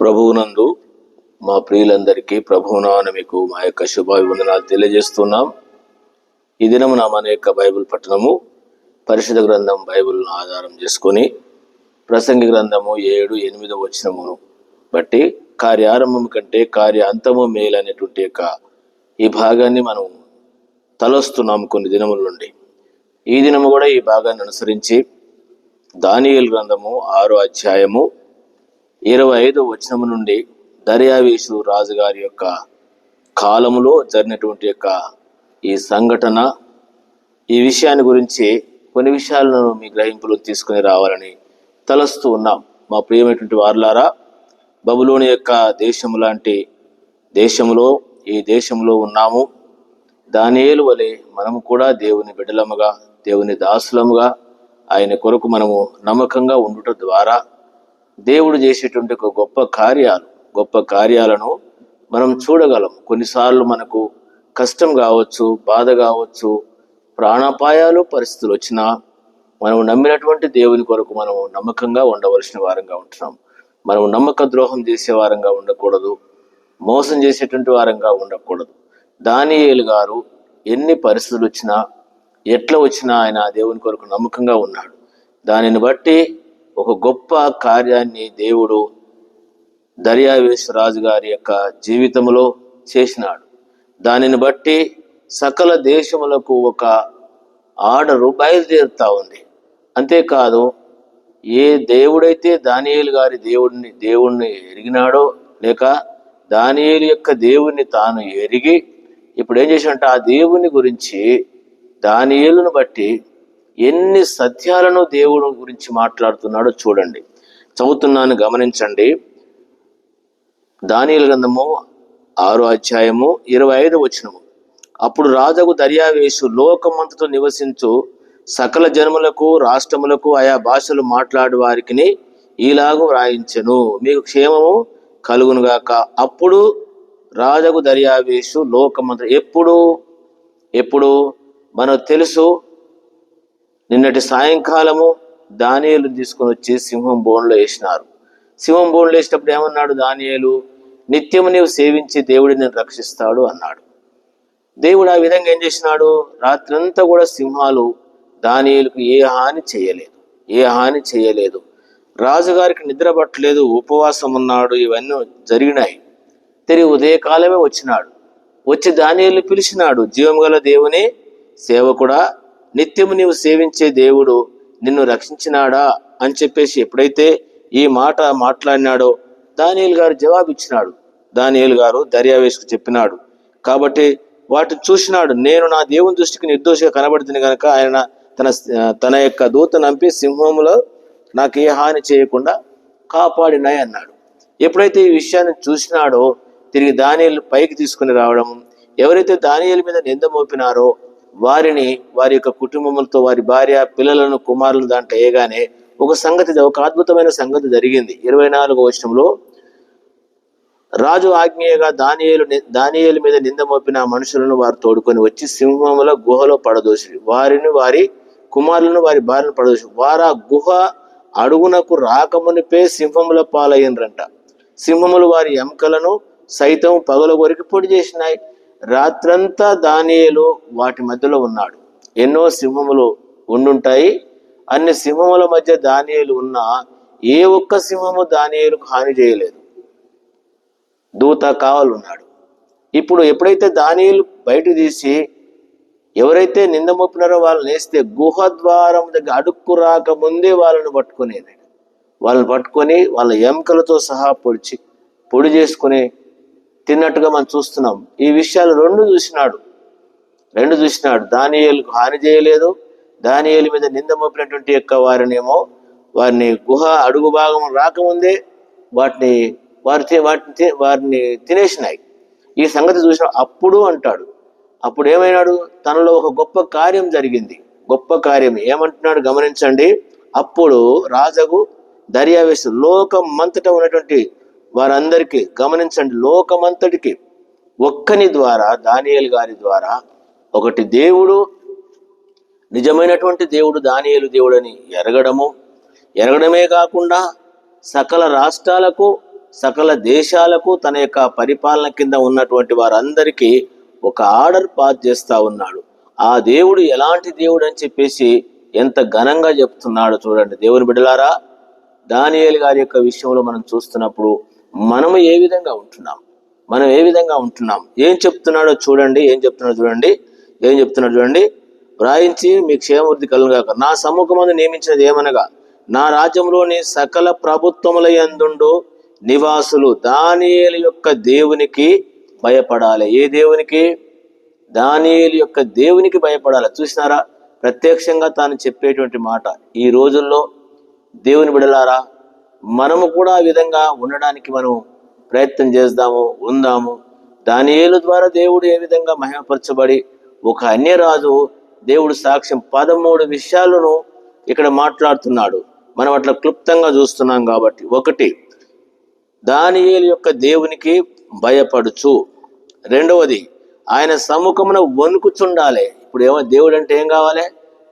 ప్రభువునందు మా ప్రియులందరికీ ప్రభువునాన మీకు మా యొక్క శుభాభివందనాలు తెలియజేస్తున్నాం. ఈ దినమున మన యొక్క బైబిల్ పట్టణము పరిశుద్ధ గ్రంథం బైబిల్ను ఆధారం చేసుకొని ప్రసంగి గ్రంథము ఏడు ఎనిమిదో వచనమును బట్టి కార్యారంభం కంటే కార్య అంతము మేలు అనేటువంటి యొక్క ఈ భాగాన్ని మనం తలొస్తున్నాం కొన్ని దినముల నుండి. ఈ దినము కూడా ఈ భాగాన్ని అనుసరించి దానియల్ గ్రంథము ఆరో అధ్యాయము ఇరవై ఐదు వచనము నుండి దర్యావేశు రాజుగారి యొక్క కాలములో జరిగినటువంటి యొక్క ఈ సంఘటన ఈ విషయాన్ని గురించి కొన్ని విషయాలను మీ గ్రహింపులు తీసుకుని రావాలని తలస్తూ ఉన్నాం. మా ప్రియమైనటువంటి వారులారా బబులోని యొక్క దేశము లాంటి దేశంలో ఈ దేశంలో ఉన్నాము. దానియేలు వలె మనము కూడా దేవుని బిడ్డలముగా దేవుని దాసులముగా ఆయన కొరకు మనము నమ్మకంగా ఉండుట ద్వారా దేవుడు చేసేటువంటి ఒక గొప్ప కార్యాలు గొప్ప కార్యాలను మనం చూడగలం. కొన్నిసార్లు మనకు కష్టం కావచ్చు బాధ కావచ్చు ప్రాణాపాయాలు పరిస్థితులు వచ్చినా మనం నమ్మినటువంటి దేవుని కొరకు మనము నమ్మకంగా ఉండవలసిన వారంగా ఉంటున్నాం. మనం నమ్మక ద్రోహం చేసే వారంగా ఉండకూడదు మోసం చేసేటువంటి వారంగా ఉండకూడదు. దానియేలు గారు ఎన్ని పరిస్థితులు వచ్చినా ఎట్లా వచ్చినా ఆయన దేవుని కొరకు నమ్మకంగా ఉన్నాడు. దానిని బట్టి ఒక గొప్ప కార్యాన్ని దేవుడు దర్యావేశ్వరాజు గారి యొక్క జీవితంలో చేసినాడు. దానిని బట్టి సకల దేశములకు ఒక ఆర్డరు బయలుదేరుతా ఉంది. అంతేకాదు ఏ దేవుడైతే దానియేలు గారి దేవుడిని దేవుణ్ణి ఎరిగినాడో లేక దానియేలు యొక్క దేవుణ్ణి తాను ఎరిగి ఇప్పుడు ఏం చేసినట్టు ఆ దేవుని గురించి దానియేలును బట్టి ఎన్ని సత్యాలను దేవుడు గురించి మాట్లాడుతున్నాడో చూడండి. చదువుతున్నాను గమనించండి. దానియలు గ్రంథము ఆరో అధ్యాయము ఇరవై ఐదు వచనము. అప్పుడు రాజగు దర్యావేశు లోకమంతతో నివసించు సకల జన్మలకు రాష్ట్రములకు ఆయా భాషలు మాట్లాడు వారికి ఈలాగు వ్రాయించను. మీకు క్షేమము కలుగునుగాక అప్పుడు రాజగు దర్యావేశు లోకమంత ఎప్పుడు? ఎప్పుడు? మనకు తెలుసు నిన్నటి సాయంకాలము దానియలు తీసుకొని వచ్చి సింహం బోన్లో వేసినారు. సింహం బోన్లో వేసినప్పుడు ఏమన్నాడు? దానియలు నిత్యము నీవు సేవించి దేవుడి నేను రక్షిస్తాడు అన్నాడు. దేవుడు ఆ విధంగా ఏం చేసినాడు? రాత్రంతా కూడా సింహాలు దానియేలుకు ఏ హాని చేయలేదు. ఏ హాని చేయలేదు. రాజుగారికి నిద్ర పట్టలేదు ఉపవాసం ఉన్నాడు ఇవన్నీ జరిగినాయి. తిరిగి ఉదయకాలమే వచ్చినాడు. వచ్చి దానియలు పిలిచినాడు. జీవం గల దేవుని సేవకుడా నిత్యము నీవు సేవించే దేవుడు నిన్ను రక్షించినాడా అని చెప్పేసి ఎప్పుడైతే ఈ మాట మాట్లాడినాడో దానియల్ గారు జవాబు ఇచ్చినాడు గారు దర్యావేశ్కు చెప్పినాడు. కాబట్టి వాటిని చూసినాడు. నేను నా దేవుని దృష్టికి నిర్దోషిగా కనబడుతుంది కనుక ఆయన తన తన యొక్క దూత నంపి సింహములో నాకు ఏ హాని చేయకుండా కాపాడినాయి అన్నాడు. ఎప్పుడైతే ఈ విషయాన్ని చూసినాడో తిరిగి దానియలు పైకి తీసుకుని రావడం ఎవరైతే దానియల మీద నింద మోపినారో వారిని వారి యొక్క కుటుంబములతో వారి భార్య పిల్లలను కుమారులు దాంట్లో వేయగానే ఒక సంగతి ఒక అద్భుతమైన సంగతి జరిగింది. ఇరవై నాలుగో వచనంలో రాజు ఆజ్ఞేయగా దానియేలు దానియేలు మీద నింద మోపిన మనుషులను వారు తోడుకొని వచ్చి సింహముల గుహలో పడదోసి వారిని వారి కుమారులను వారి భార్యను పడదోసి వారు ఆ గుహ అడుగునకు రాకమునిపే సింహముల పాలయ్యండ్రంట సింహములు వారి ఎముకలను సైతం పగల కొరికి పొడి చేసినాయి. రాత్రంతా దానియలు వాటి మధ్యలో ఉన్నాడు. ఎన్నో సింహములు ఉండుంటాయి. అన్ని సింహముల మధ్య దానియలు ఉన్నా ఏ ఒక్క సింహము దానియలకు హాని చేయలేదు. దూత కావాలన్నాడు. ఇప్పుడు ఎప్పుడైతే దానియలు బయట తీసి ఎవరైతే నింద మోపినారో వాళ్ళని వేస్తే గుహ ద్వారం దగ్గర అడుక్కు రాకముందే వాళ్ళని పట్టుకునేది. వాళ్ళని పట్టుకొని వాళ్ళ ఎముకలతో సహా పొడిచి పొడి చేసుకుని తిన్నట్టుగా మనం చూస్తున్నాం. ఈ విషయాలు రెండు చూసినాడు. రెండు చూసినాడు. దానియేలుకు హాని చేయలేదు. దానియేలు మీద నింద మోపినటువంటి యొక్క వారినేమో వారిని గుహ అడుగు భాగం రాకముందే వాటిని వారి వాటిని వారిని తినేసినాయి. ఈ సంగతి చూసిన అప్పుడు అంటాడు. అప్పుడు ఏమైనాడు? తనలో ఒక గొప్ప కార్యం జరిగింది. గొప్ప కార్యం ఏమంటున్నాడు గమనించండి. అప్పుడు రాజగు లోకం మంతటం ఉన్నటువంటి వారందరికీ గమనించండి లోకమంతటికి. ఒక్కని ద్వారా దానియలు గారి ద్వారా ఒకటి దేవుడు నిజమైనటువంటి దేవుడు దానియేలు దేవుడని ఎరగడము. ఎరగడమే కాకుండా సకల రాష్ట్రాలకు సకల దేశాలకు తన యొక్క పరిపాలన కింద ఉన్నటువంటి వారందరికీ ఒక ఆర్డర్ పాస్ చేస్తా ఉన్నాడు. ఆ దేవుడు ఎలాంటి దేవుడు అని చెప్పేసి ఎంత ఘనంగా చెప్తున్నాడు చూడండి దేవుని బిడ్డలారా. దానియేలు గారి యొక్క విషయంలో మనం చూస్తున్నప్పుడు మనము ఏ విధంగా ఉంటున్నాం? మనం ఏ విధంగా ఉంటున్నాం? ఏం చెప్తున్నాడో చూడండి ఏం చెప్తున్నాడో చూడండి ఏం చెప్తున్నాడు చూడండి. వ్రాయించి మీ క్షేమవృద్ధి కలుగాక నా సమ్ముఖమందు నియమించినది ఏమనగా నా రాజ్యంలోని సకల ప్రభుత్వముల ఎందుండు నివాసులు దానియేలు యొక్క దేవునికి భయపడాలి. ఏ దేవునికి? దానియేలు యొక్క దేవునికి భయపడాలి. చూసినారా? ప్రత్యక్షంగా తాను చెప్పేటువంటి మాట. ఈ రోజుల్లో దేవుని బిడలారా మనము కూడా ఆ విధంగా ఉండడానికి మనం ప్రయత్నం చేద్దాము ఉందాము. దానియేలు ద్వారా దేవుడు ఏ విధంగా మహిమపరచబడి ఒక అన్యరాజు దేవుడు సాక్ష్యం పదమూడు విషయాలను ఇక్కడ మాట్లాడుతున్నాడు. మనం అట్లా క్లుప్తంగా చూస్తున్నాం కాబట్టి. ఒకటి దానియేలు యొక్క దేవునికి భయపడుచు. రెండవది ఆయన సముఖమున వణుకుచుండాలి. ఇప్పుడు ఏమో దేవుడు అంటే ఏం కావాలి?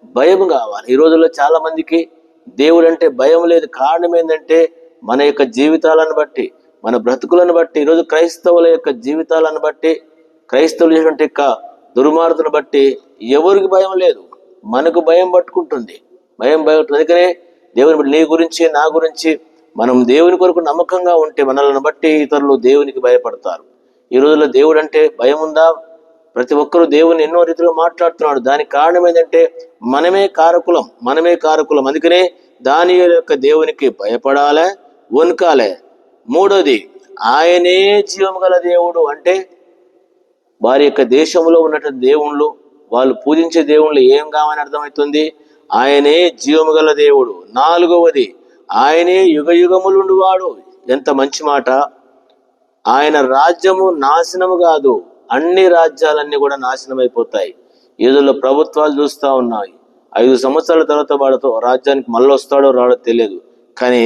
భయం కావాలి. ఈ రోజుల్లో చాలా మందికి దేవుడు అంటే భయం లేదు. కారణం ఏంటంటే మన యొక్క జీవితాలను బట్టి మన బ్రతుకులను బట్టి ఈరోజు క్రైస్తవుల యొక్క జీవితాలను బట్టి క్రైస్తవులు చేసినటువంటి యొక్క దుర్మార్గులను బట్టి ఎవరికి భయం లేదు. మనకు భయం పట్టుకుంటుంది. భయం భయం అందుకనే దేవుని బట్టి నీ గురించి నా గురించి మనం దేవుని కొరకు నమ్మకంగా ఉంటే మనల్ని బట్టి ఇతరులు దేవునికి భయపడతారు. ఈ రోజుల్లో దేవుడు అంటే భయం ఉందా? ప్రతి ఒక్కరూ దేవుని ఎన్నో రీతిలో మాట్లాడుతున్నాడు. దానికి కారణం ఏంటంటే మనమే కారకులం మనమే కారకులం. అందుకనే దాని యొక్క దేవునికి భయపడాలే వణుకాలే. మూడోది ఆయనే జీవం గల దేవుడు. అంటే వారి యొక్క దేశంలో ఉన్నటువంటి దేవుళ్ళు వాళ్ళు పూజించే దేవుళ్ళు ఏం కావని అర్థమవుతుంది? ఆయనే జీవము గల దేవుడు. నాలుగవది ఆయనే యుగ యుగములుండువాడు ఎంత మంచి మాట. ఆయన రాజ్యము నాశనము కాదు. అన్ని రాజ్యాలన్నీ కూడా నాశనం అయిపోతాయి ఏదో ప్రభుత్వాలు చూస్తా ఉన్నాయి. ఐదు సంవత్సరాల తర్వాత వాడితో రాజ్యానికి మళ్ళీ వస్తాడో రాడో తెలియదు. కానీ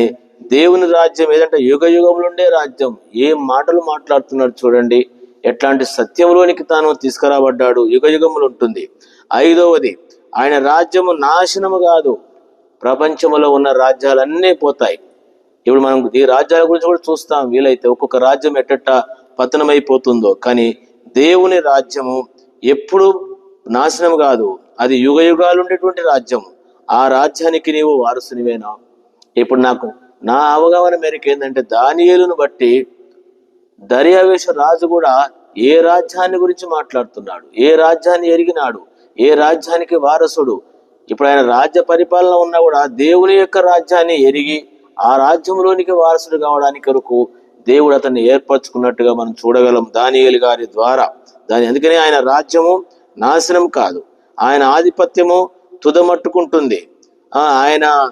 దేవుని రాజ్యం ఏదంటే యుగ యుగములుండే రాజ్యం. ఏ మాటలు మాట్లాడుతున్నాడు చూడండి. ఎట్లాంటి సత్యంలోనికి తాను తీసుకురాబడ్డాడు. యుగ యుగములు ఉంటుంది ఐదవది ఆయన రాజ్యము నాశనము కాదు. ప్రపంచంలో ఉన్న రాజ్యాలన్నీ పోతాయి. ఇప్పుడు మనం ఈ రాజ్యాల గురించి కూడా చూస్తాం. వీలైతే ఒక్కొక్క రాజ్యం ఎట్టట్ట పతనమైపోతుందో. కానీ దేవుని రాజ్యము ఎప్పుడు నాశనం కాదు. అది యుగ యుగాలు ఉండేటువంటి రాజ్యం ఆ రాజ్యానికి నీవు వారసునివేనా? ఇప్పుడు నాకు నా అవగాహన మేరకు ఏంటంటే దానియేలును బట్టి దర్యావేశ రాజు కూడా ఏ రాజ్యాన్ని గురించి మాట్లాడుతున్నాడు? ఏ రాజ్యాన్ని ఎరిగినాడు? ఏ రాజ్యానికి వారసుడు? ఇప్పుడు ఆయన రాజ్య పరిపాలన ఉన్నా కూడా దేవుని యొక్క రాజ్యాన్ని ఎరిగి ఆ రాజ్యంలోనికి వారసుడు కావడానికి కొరకు దేవుడు అతన్ని ఏర్పరచుకున్నట్టుగా మనం చూడగలం. దానియలు గారి ద్వారా. దాని అందుకనే ఆయన రాజ్యము నాశనం కాదు. ఆయన ఆధిపత్యము తుదమట్టుకుంటుంది. ఆయన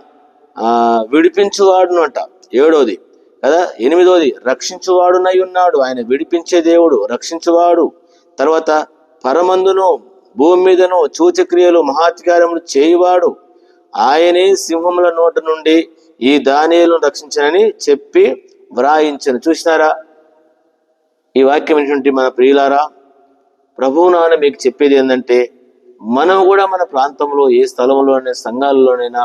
విడిపించువాడునట. ఏడోది. కదా? ఎనిమిదోది. రక్షించువాడునై ఉన్నాడు. ఆయన విడిపించే దేవుడు రక్షించువాడు. తర్వాత పరమందును భూమి మీదను చూచక్రియలు మహాత్కారములు చేయువాడు. ఆయనే సింహముల నోట నుండి ఈ దానియలను రక్షించనని చెప్పి వ్రాయించను. చూసినారా? ఈ వాక్యం ఏంటంటే మన ప్రియులారా ప్రభువు నాన్న మీకు చెప్పేది ఏంటంటే మనం కూడా మన ప్రాంతంలో ఏ స్థలంలోనైనా సంఘాలలోనైనా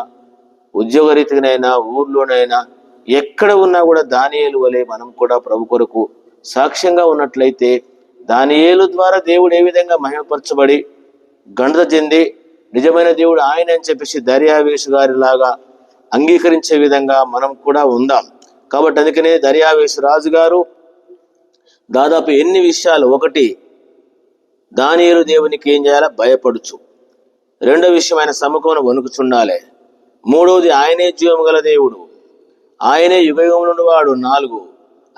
ఉద్యోగరీతిగానైనా ఊర్లోనైనా ఎక్కడ ఉన్నా కూడా దానియేలు వలె మనం కూడా ప్రభు కొరకు సాక్ష్యంగా ఉన్నట్లయితే దానియేలు ద్వారా దేవుడు ఏ విధంగా మహిమపరచబడి గణత చెంది నిజమైన దేవుడు ఆయన అని చెప్పేసి దర్యావేశు గారి లాగా అంగీకరించే విధంగా మనం కూడా ఉందాం. కాబట్టి అందుకనే దర్యావేశు రాజు గారు దాదాపు ఎన్ని విషయాలు? ఒకటి దానియేలు దేవునికి ఏం చేయాలా? భయపడుచు. రెండో విషయం ఆయన సముఖమును వణుకుచుండాలి. మూడవది ఆయనే జీవము గల దేవుడు. ఆయనే యుగయుగములు వాడు. నాలుగు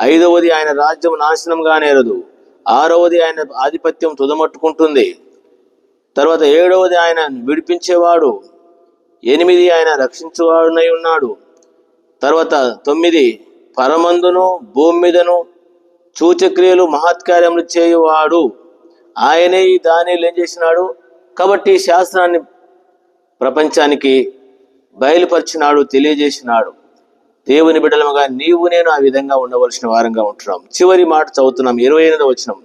ఐదవది ఆయన రాజ్యం నాశనం కానేరదు ఆరవది ఆయన ఆధిపత్యం తుదమట్టుకుంటుంది. తర్వాత ఏడవది ఆయన విడిపించేవాడు. ఎనిమిది ఆయన రక్షించేవాడునై ఉన్నాడు. తర్వాత తొమ్మిది పరమందును భూమి మీదను సూచక్రియలు మహత్కార్యములు చేయువాడు. ఆయనే ఈ దానిలు ఏం చేసినాడు? కాబట్టి శాస్త్రాన్ని ప్రపంచానికి బయలుపరిచినాడు తెలియజేసినాడు. దేవుని బిడ్డలముగా నీవు నేను ఆ విధంగా ఉండవలసిన వారంగా ఉంటున్నాం. చివరి మాట చదువుతున్నాం ఇరవై ఎనిమిది వచ్చినాం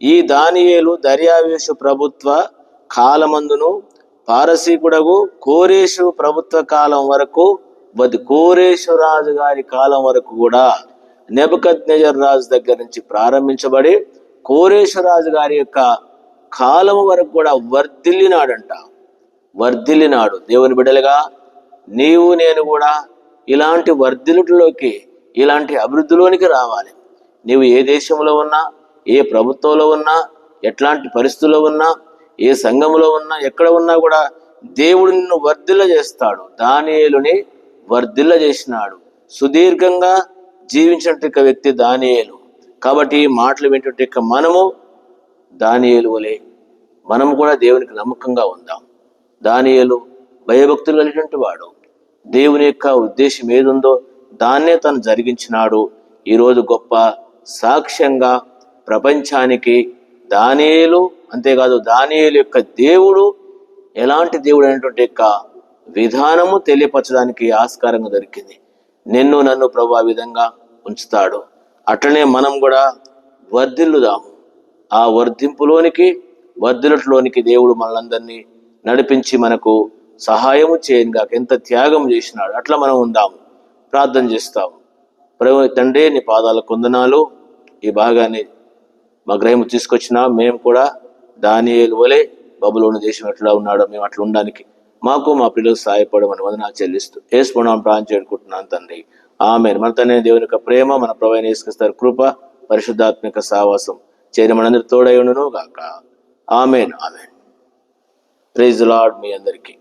ఈ దానియేలు దర్యావేషు ప్రభుత్వ కాలమందును పారసీకుడగు కోరేషు ప్రభుత్వ కాలం వరకు వది కోరేశ్వరాజు గారి కాలం వరకు కూడా నెబద్ రాజు దగ్గర నుంచి ప్రారంభించబడి కోరేశ్వరాజు గారి యొక్క కాలం వరకు కూడా వర్ధిల్లినాడంట వర్ధిల్లినాడు దేవుని బిడ్డలుగా నీవు నేను కూడా ఇలాంటి వర్ధిలుటిలోకి ఇలాంటి అభివృద్ధిలోనికి రావాలి. నీవు ఏ దేశంలో ఉన్నా ఏ ప్రభుత్వంలో ఉన్నా ఎట్లాంటి పరిస్థితుల్లో ఉన్నా ఏ సంఘంలో ఉన్నా ఎక్కడ ఉన్నా కూడా దేవుడు నిన్ను వర్ధిల్ల చేస్తాడు దానియులుని వర్ధిల్ల చేసినాడు. సుదీర్ఘంగా జీవించినట్టు వ్యక్తి దానియేలు. కాబట్టి మాటలు వింటుంటే మనము దానియేలు వలె మనం కూడా దేవునికి నమ్మకంగా ఉందాం. దానియేలు భయభక్తులు కలిగినటువంటి వాడు. దేవుని యొక్క ఉద్దేశం ఏదుందో దాన్నే తను జరిగించినాడు. ఈరోజు గొప్ప సాక్ష్యంగా ప్రపంచానికి దానియేలు అంతేకాదు దానియేలు యొక్క దేవుడు ఎలాంటి దేవుడు అనేటువంటి యొక్క విధానము తెలియపరచడానికి ఆస్కారంగా దొరికింది. నిన్ను నన్ను ప్రభు ఆ విధంగా ఉంచుతాడు. అట్లనే మనం కూడా వర్ధిల్లుదాము ఆ వర్ధింపులోనికి వర్ధిలట్లోనికి దేవుడు మనలందరినీ నడిపించి మనకు సహాయము చేయనుగా ఎంత త్యాగం చేసినాడు అట్లా మనం ఉందాము ప్రార్థన చేస్తాము ప్రభు తండ్రి నీ పాదాల కొందనాలు ఈ భాగాన్ని మా గ్రహం తీసుకొచ్చినా మేము కూడా దానియేలు వలె బబులోని దేశం ఎట్లా ఉన్నాడో మేము అట్లా ఉండడానికి మాకు మా పిల్లలకు సహాయపడమని వందనా చెల్లిస్తూ వేసుకున్నాం ప్రాణం చేరుకుంటున్నాను తండ్రి. ఆమె మన తండ్రి దేవుని యొక్క ప్రేమ మన ప్రవైన వేసుకొస్తారు కృప పరిశుద్ధాత్మిక సావాసం చేరి మనందరి తోడై ఉండును గాక ఆమెన్. ఆమెన్. ప్రైజ్ లార్డ్ మీ అందరికీ.